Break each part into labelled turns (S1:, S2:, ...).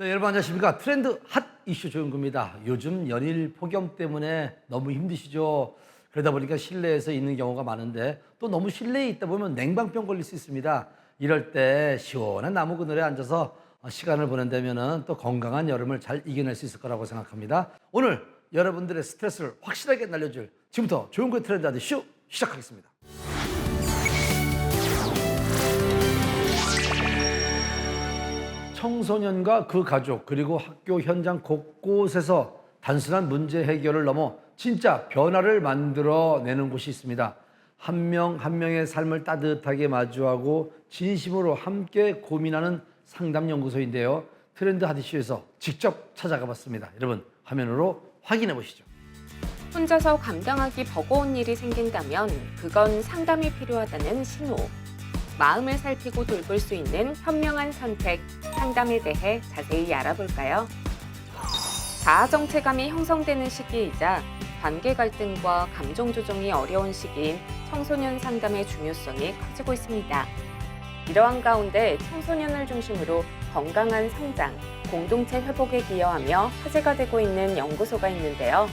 S1: 네, 여러분 안녕하십니까. 트렌드 핫 이슈 조영구입니다. 요즘 연일 폭염 때문에 너무 힘드시죠? 그러다 보니까 실내에서 있는 경우가 많은데 또 너무 실내에 있다 보면 냉방병 걸릴 수 있습니다. 이럴 때 시원한 나무 그늘에 앉아서 시간을 보낸다면 또 건강한 여름을 잘 이겨낼 수 있을 거라고 생각합니다. 오늘 여러분들의 스트레스를 확실하게 날려줄 지금부터 조영구의 트렌드 핫 이슈 시작하겠습니다. 청소년과 그 가족 그리고 학교 현장 곳곳에서 단순한 문제 해결을 넘어 진짜 변화를 만들어내는 곳이 있습니다. 한명한 명의 삶을 따뜻하게 마주하고 진심으로 함께 고민하는 상담 연구소인데요. 트렌드 하디쇼에서 직접 찾아가 봤습니다. 여러분 화면으로 확인해 보시죠.
S2: 혼자서 감당하기 버거운 일이 생긴다면 그건 상담이 필요하다는 신호. 마음을 살피고 돌볼 수 있는 현명한 선택, 상담에 대해 자세히 알아볼까요? 자아 정체감이 형성되는 시기이자 관계 갈등과 감정 조정이 어려운 시기인 청소년 상담의 중요성이 커지고 있습니다. 이러한 가운데 청소년을 중심으로 건강한 성장, 공동체 회복에 기여하며 화제가 되고 있는 연구소가 있는데요.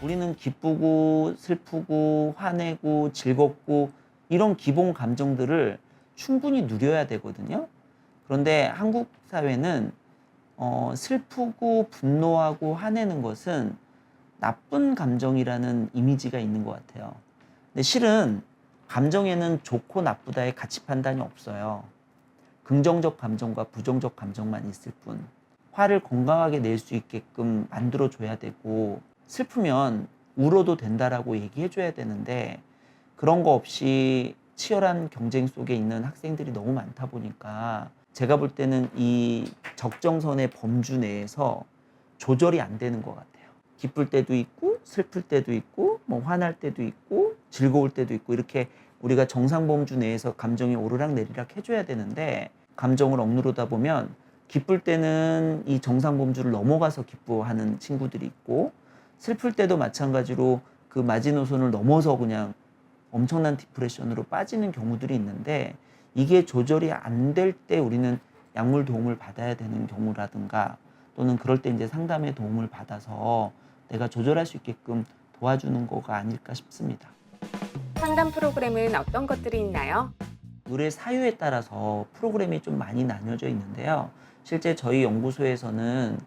S3: 우리는 기쁘고 슬프고 화내고 즐겁고 이런 기본 감정들을 충분히 누려야 되거든요. 그런데 한국 사회는 어, 슬프고 분노하고 화내는 것은 나쁜 감정이라는 이미지가 있는 것 같아요. 근데 실은 감정에는 좋고 나쁘다의 가치 판단이 없어요. 긍정적 감정과 부정적 감정만 있을 뿐. 화를 건강하게 낼 수 있게끔 만들어 줘야 되고 슬프면 울어도 된다라고 얘기해 줘야 되는데 그런 거 없이 치열한 경쟁 속에 있는 학생들이 너무 많다 보니까 제가 볼 때는 이 적정선의 범주 내에서 조절이 안 되는 것 같아요. 기쁠 때도 있고 슬플 때도 있고 뭐 화날 때도 있고 즐거울 때도 있고 이렇게 우리가 정상 범주 내에서 감정이 오르락 내리락 해줘야 되는데 감정을 억누르다 보면 기쁠 때는 이 정상 범주를 넘어가서 기뻐하는 친구들이 있고 슬플 때도 마찬가지로 그 마지노선을 넘어서 그냥 엄청난 디프레션으로 빠지는 경우들이 있는데 이게 조절이 안 될 때 우리는 약물 도움을 받아야 되는 경우라든가 또는 그럴 때 이제 상담의 도움을 받아서 내가 조절할 수 있게끔 도와주는 거가 아닐까 싶습니다.
S2: 상담 프로그램은 어떤 것들이 있나요?
S3: 의뢰 사유에 따라서 프로그램이 좀 많이 나뉘어져 있는데요. 실제 저희 연구소에서는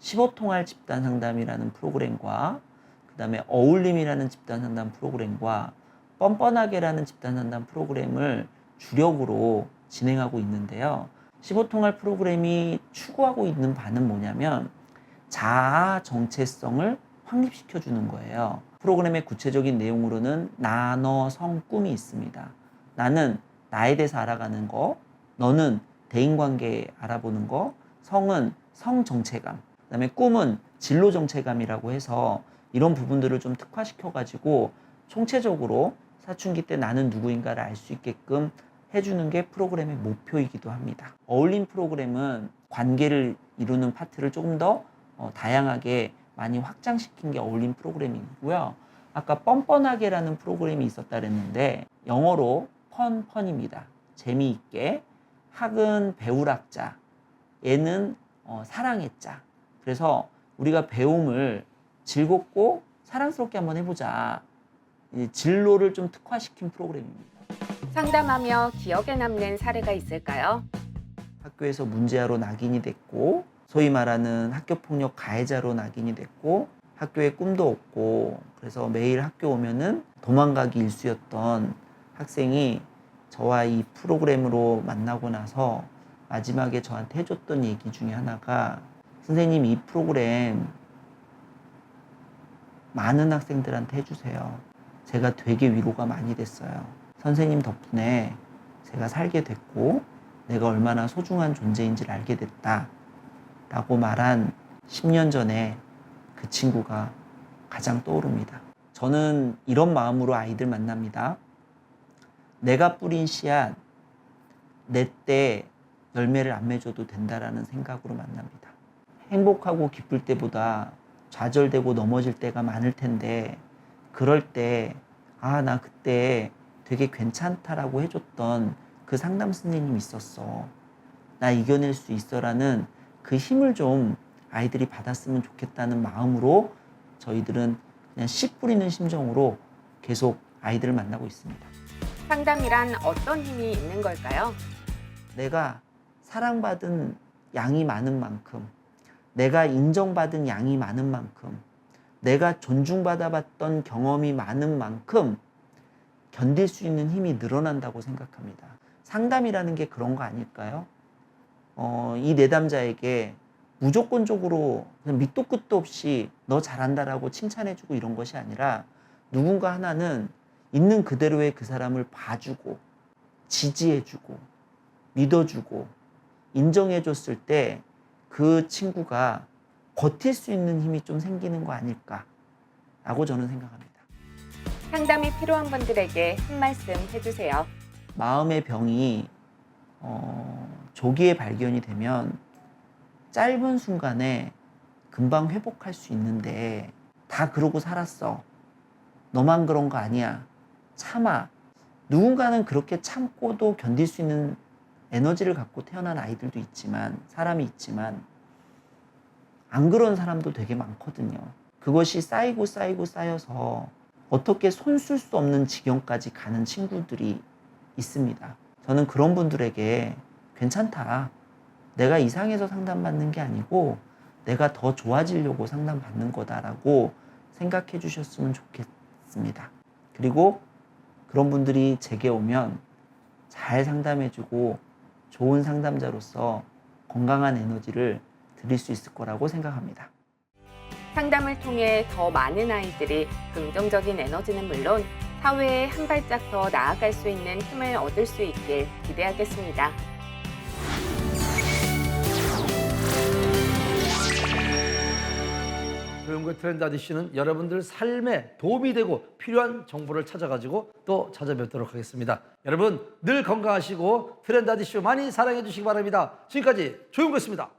S3: 15통할 집단 상담이라는 프로그램과 그다음에 어울림이라는 집단 상담 프로그램과 뻔뻔하게라는 집단 상담 프로그램을 주력으로 진행하고 있는데요. 15통할 프로그램이 추구하고 있는 바는 뭐냐면 자아 정체성을 확립시켜 주는 거예요. 프로그램의 구체적인 내용으로는 나, 너, 성, 꿈이 있습니다. 나는 나에 대해서 알아가는 거, 너는 대인관계 알아보는 거, 성은 성 정체감, 그다음에 꿈은 진로 정체감이라고 해서 이런 부분들을 좀 특화시켜 가지고 총체적으로 사춘기 때 나는 누구인가를 알 수 있게끔 해주는 게 프로그램의 목표이기도 합니다. 어울림 프로그램은 관계를 이루는 파트를 조금 더 어, 다양하게 많이 확장시킨 게 어울림 프로그램이고요. 아까 뻔뻔하게라는 프로그램이 있었다 그랬는데 영어로 펀 펀입니다. 재미있게 학은 배우락자, 얘는 어, 사랑의 자. 그래서 우리가 배움을 즐겁고 사랑스럽게 한번 해보자. 이 진로를 좀 특화시킨 프로그램입니다.
S2: 상담하며 기억에 남는 사례가 있을까요?
S3: 학교에서 문제아로 낙인이 됐고 소위 말하는 학교폭력 가해자로 낙인이 됐고 학교에 꿈도 없고 그래서 매일 학교 오면은 도망가기 일쑤였던 학생이 저와 이 프로그램으로 만나고 나서 마지막에 저한테 해줬던 얘기 중에 하나가 선생님 이 프로그램 많은 학생들한테 해주세요. 제가 되게 위로가 많이 됐어요. 선생님 덕분에 제가 살게 됐고 내가 얼마나 소중한 존재인지를 알게 됐다. 라고 말한 10년 전에 그 친구가 가장 떠오릅니다. 저는 이런 마음으로 아이들 만납니다. 내가 뿌린 씨앗, 내 때 열매를 안 맺어도 된다라는 생각으로 만납니다. 행복하고 기쁠 때보다 좌절되고 넘어질 때가 많을 텐데, 그럴 때, 아, 나 그때 되게 괜찮다라고 해줬던 그 상담 선생님 있었어. 나 이겨낼 수 있어라는 그 힘을 좀 아이들이 받았으면 좋겠다는 마음으로 저희들은 그냥 씨 뿌리는 심정으로 계속 아이들을 만나고 있습니다.
S2: 상담이란 어떤 힘이 있는 걸까요?
S3: 내가 사랑받은 양이 많은 만큼, 내가 인정받은 양이 많은 만큼, 내가 존중받아봤던 경험이 많은 만큼 견딜 수 있는 힘이 늘어난다고 생각합니다. 상담이라는 게 그런 거 아닐까요? 어, 이 내담자에게 무조건적으로 밑도 끝도 없이 너 잘한다라고 칭찬해주고 이런 것이 아니라 누군가 하나는 있는 그대로의 그 사람을 봐주고 지지해주고 믿어주고 인정해줬을 때 그 친구가 버틸 수 있는 힘이 좀 생기는 거 아닐까라고 저는 생각합니다.
S2: 상담이 필요한 분들에게 한 말씀 해주세요.
S3: 마음의 병이 어, 조기에 발견이 되면 짧은 순간에 금방 회복할 수 있는데 다 그러고 살았어. 너만 그런 거 아니야. 참아. 누군가는 그렇게 참고도 견딜 수 있는 에너지를 갖고 태어난 아이들도 있지만 사람이 있지만 안 그런 사람도 되게 많거든요. 그것이 쌓이고 쌓이고 쌓여서 어떻게 손 쓸 수 없는 지경까지 가는 친구들이 있습니다. 저는 그런 분들에게 괜찮다. 내가 이상해서 상담받는 게 아니고 내가 더 좋아지려고 상담받는 거다라고 생각해 주셨으면 좋겠습니다. 그리고 그런 분들이 제게 오면 잘 상담해 주고 좋은 상담자로서 건강한 에너지를 드릴 수 있을 거라고 생각합니다.
S2: 상담을 통해 더 많은 아이들이 긍정적인 에너지는 물론 사회에 한 발짝 더 나아갈 수 있는 힘을 얻을 수 있길 기대하겠습니다.
S1: 조용구 트렌드 아저씨는 여러분들 삶에 도움이 되고 필요한 정보를 찾아가지고 또 찾아뵙도록 하겠습니다. 여러분 늘 건강하시고 트렌드 아저씨 많이 사랑해 주시기 바랍니다. 지금까지 조용구였습니다.